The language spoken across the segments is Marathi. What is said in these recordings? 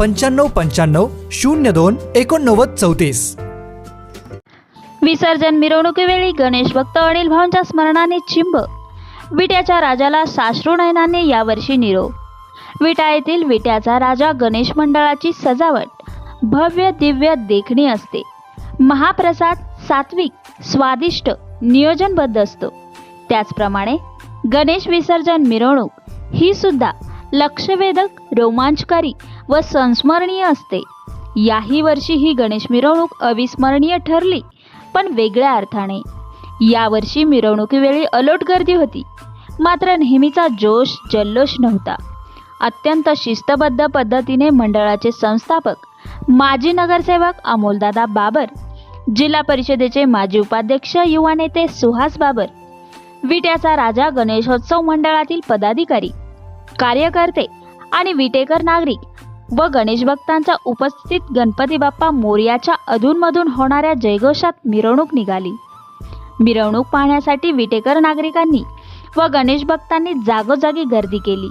पंच्याण्णव पंच्याण्णव शून्य दोन एकोणनव्वद चौतीस. विसर्जन मिरवणुकीवेळी गणेश भक्त अनिल भाऊंच्या स्मरणाने चिंब. विट्याच्या राजाला साश्रू नयनाने यावर्षी निरोप. विटा येथील विट्याचा राजा गणेश मंडळाची सजावट. भव्य दिव्य देखणी असते. महाप्रसाद सात्विक स्वादिष्ट नियोजनबद्ध असतो. त्याचप्रमाणे गणेश विसर्जन मिरवणूक ही सुद्धा लक्षवेधक रोमांचकारी व संस्मरणीय असते. याही वर्षी ही गणेश मिरवणूक अविस्मरणीय ठरली पण वेगळ्या अर्थाने. यावर्षी मिरवणुकीवेळी अलोट गर्दी होती. मात्र नेहमीचा जोश जल्लोष नव्हता. अत्यंत शिस्तबद्ध पद्धतीने मंडळाचे संस्थापक माजी नगरसेवक अमोलदादा बाबर जिल्हा परिषदेचे माजी उपाध्यक्ष युवा नेते सुहास बाबर विट्याचा राजा गणेशोत्सव मंडळातील पदाधिकारी कार्यकर्ते आणि विटेकर नागरिक व गणेश भक्तांच्या उपस्थित गणपती बाप्पा मोर्याच्या अधूनमधून होणाऱ्या जयघोषात मिरवणूक निघाली. मिरवणूक पाहण्यासाठी विटेकर नागरिकांनी व गणेश भक्तांनी जागोजागी गर्दी केली.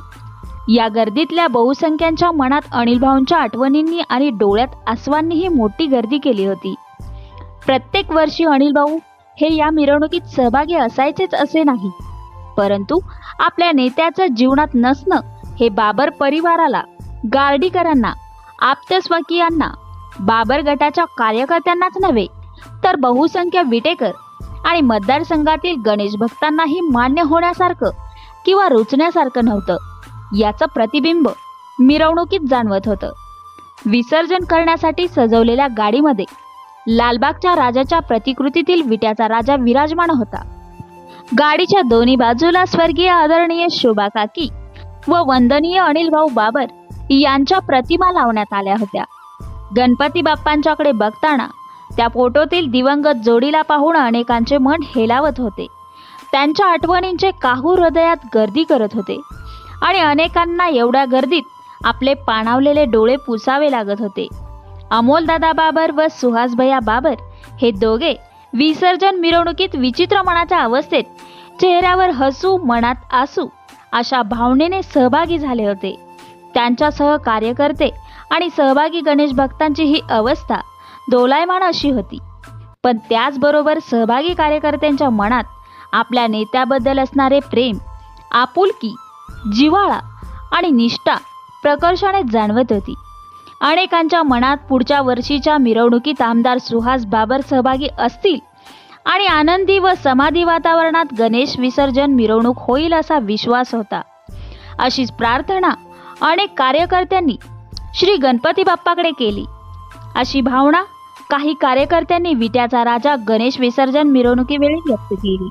या गर्दीतल्या बहुसंख्यांच्या मनात अनिल भाऊंच्या आठवणींनी आणि डोळ्यात आसवांनीही मोठी गर्दी केली होती. प्रत्येक वर्षी अनिल भाऊ हे या मिरवणुकीत सहभागी असायचेच असे नाही. परंतु आपल्या नेत्याचं जीवनात नसणं हे बाबर परिवाराला गार्डीकरांना आप्तस्वकीयांना बाबर गटाच्या कार्यकर्त्यांनाच नव्हे तर बहुसंख्य विटेकर आणि मतदारसंघातील गणेश भक्तांनाही मान्य होण्यासारखं किंवा रुचण्यासारखं नव्हतं याचं प्रतिबिंब मिरवणुकीत जाणवत होतं. विसर्जन करण्यासाठी सजवलेल्या गाडीमध्ये लालबागच्या राजाच्या प्रतिकृतीतील विट्याचा राजा विराजमान होता. गाडीच्या दोन्ही बाजूला स्वर्गीय आदरणीय शोभा काकी व वंदनीय अनिल भाऊ बाबर यांच्या प्रतिमा लावण्यात आल्या होत्या. गणपती बाप्पांच्याकडे बघताना त्या फोटोतील दिवंगत जोडीला पाहून अनेकांचे मन हेलावत होते. त्यांच्या आठवणींचे काहू हृदयात गर्दी करत होते आणि अनेकांना एवढ्या गर्दीत आपले पाणावलेले डोळे पुसावे लागत होते. अमोलदादा बाबर व सुहासभया बाबर हे दोघे विसर्जन मिरवणुकीत विचित्र मनाच्या अवस्थेत चेहऱ्यावर हसू मनात आसू अशा भावनेने सहभागी झाले होते. त्यांच्यासह कार्यकर्ते आणि सहभागी गणेश भक्तांची ही अवस्था दोलायमान अशी होती. पण त्याचबरोबर सहभागी कार्यकर्त्यांच्या मनात आपल्या नेत्याबद्दल असणारे प्रेम आपुलकी जिव्हाळा आणि निष्ठा प्रकर्षाने जाणवत होती. अनेकांच्या मनात पुढच्या वर्षीच्या मिरवणुकीत आमदार सुहास बाबर सहभागी असतील आणि आनंदी व समाधी वातावरणात गणेश विसर्जन मिरवणूक होईल असा विश्वास होता. अशीच प्रार्थना अनेक कार्यकर्त्यांनी श्री गणपती बाप्पाकडे केली. अशी भावना काही कार्यकर्त्यांनी विट्याचा राजा गणेश विसर्जन मिरवणुकीवेळी व्यक्त केली.